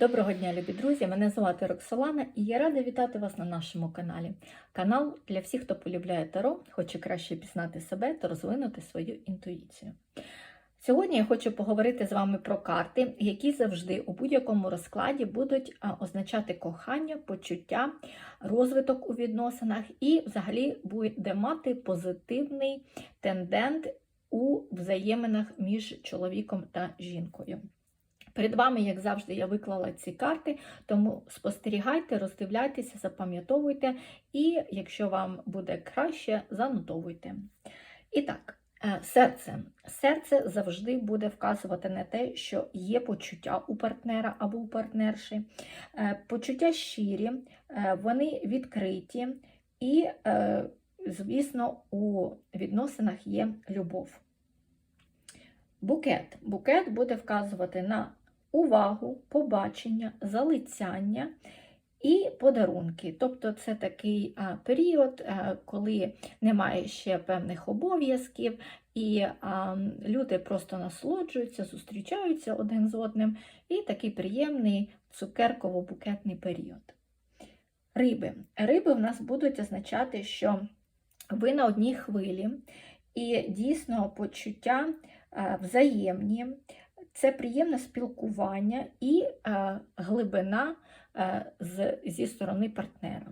Доброго дня, любі друзі! Мене звати Роксолана і я рада вітати вас на нашому каналі. Канал для всіх, хто полюбляє таро, хоче краще пізнати себе та розвинути свою інтуїцію. Сьогодні я хочу поговорити з вами про карти, які завжди у будь-якому розкладі будуть означати кохання, почуття, розвиток у відносинах і взагалі буде мати позитивний тендент у взаєминах між чоловіком та жінкою. Перед вами, як завжди, я виклала ці карти, тому спостерігайте, роздивляйтеся, запам'ятовуйте, і якщо вам буде краще, занотовуйте. І так, е, серце. Серце завжди буде вказувати на те, що є почуття у партнера або у партнерші. Е, Почуття щирі, е, вони відкриті, і, звісно, у відносинах є любов. Букет. Букет буде вказувати на увагу, побачення, залицяння і подарунки. Тобто це такий а, період, а, коли немає ще певних обов'язків, і а, люди просто насолоджуються, зустрічаються один з одним, і такий приємний цукерково-букетний період. Риби. Риби в нас будуть означати, що ви на одній хвилі, і дійсно почуття взаємні, це приємне спілкування і е, глибина е, з, зі сторони партнера.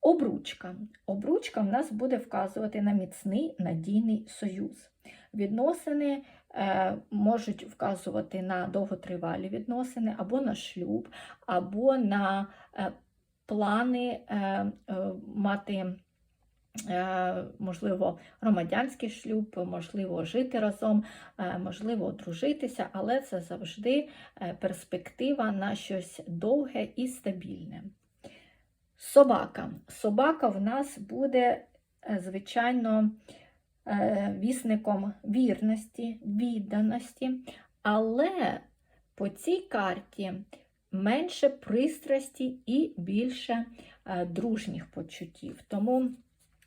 Обручка. Обручка в нас буде вказувати на міцний надійний союз. Відносини е, можуть вказувати на довготривалі відносини, або на шлюб, або на е, плани е, е, мати. Е, можливо, громадянський шлюб, можливо, жити разом, е, можливо, одружитися, але це завжди е, перспектива на щось довге і стабільне. Собака. Собака в нас буде, звичайно, вісником вірності, відданості, але по цій карті менше пристрасті і більше дружніх почуттів. Тому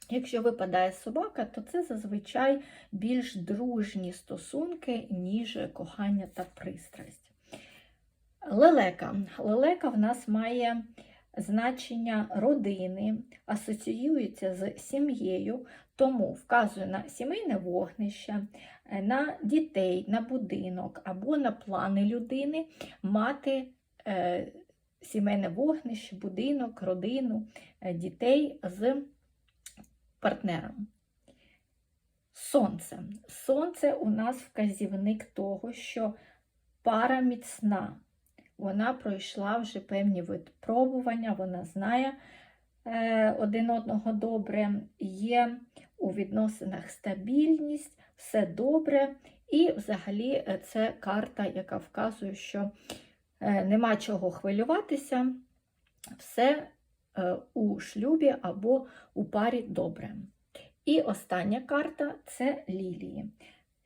Якщо випадає собака, то це зазвичай більш дружні стосунки, ніж кохання та пристрасть. Лелека. Лелека в нас має значення родини, асоціюється з сім'єю, тому вказує на сімейне вогнище, на дітей, на будинок або на плани людини мати е, сімейне вогнище, будинок, родину, е, дітей з партнером. Сонце. Сонце у нас вказівник того, що пара міцна. Вона пройшла вже певні випробування, вона знає е, один одного добре, є у відносинах стабільність, все добре. І взагалі е, це карта, яка вказує, що е, нема чого хвилюватися, все у шлюбі або у парі добре. І остання карта це лілії.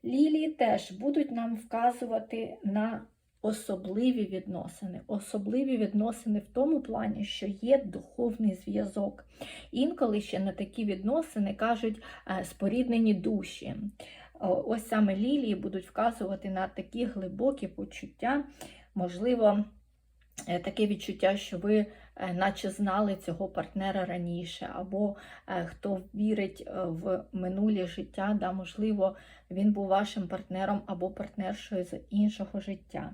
Лілії теж будуть нам вказувати на особливі відносини. Особливі відносини в тому плані, що є духовний зв'язок. Інколи ще на такі відносини кажуть е, споріднені душі. Ось саме лілії будуть вказувати на такі глибокі почуття, можливо, е, таке відчуття, що ви Е, наче знали цього партнера раніше, або е, хто вірить е, в минуле життя, да, можливо, він був вашим партнером або партнершою з іншого життя.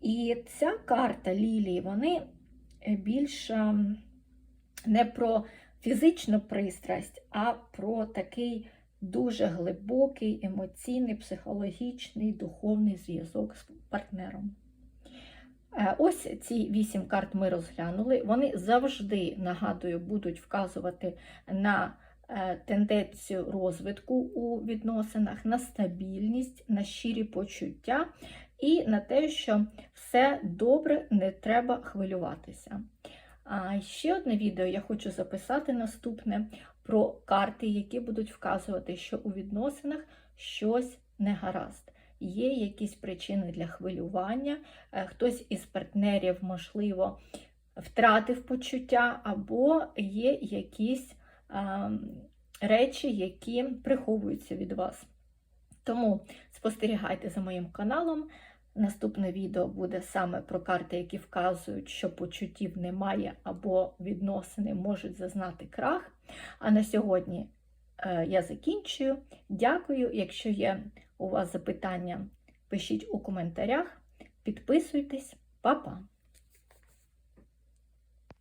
І ця карта Лілії, вони більш не про фізичну пристрасть, а про такий дуже глибокий емоційний, психологічний, духовний зв'язок з партнером. Е, ось ці вісім карт ми розглянули. Вони завжди, нагадую, будуть вказувати на е, тенденцію розвитку у відносинах, на стабільність, на щирі почуття і на те, що все добре, не треба хвилюватися. А ще одне відео я хочу записати наступне про карти, які будуть вказувати, що у відносинах щось не гаразд є якісь причини для хвилювання, е, хтось із партнерів, можливо, втратив почуття, або є якісь а, речі, які приховуються від вас. Тому спостерігайте за моїм каналом, Наступне відео буде саме про карти, які вказують, що почуттів немає або відносини можуть зазнати крах. А на сьогодні е, я закінчую. Дякую. Якщо є у вас запитання, пишіть у коментарях, підписуйтесь, Па-па!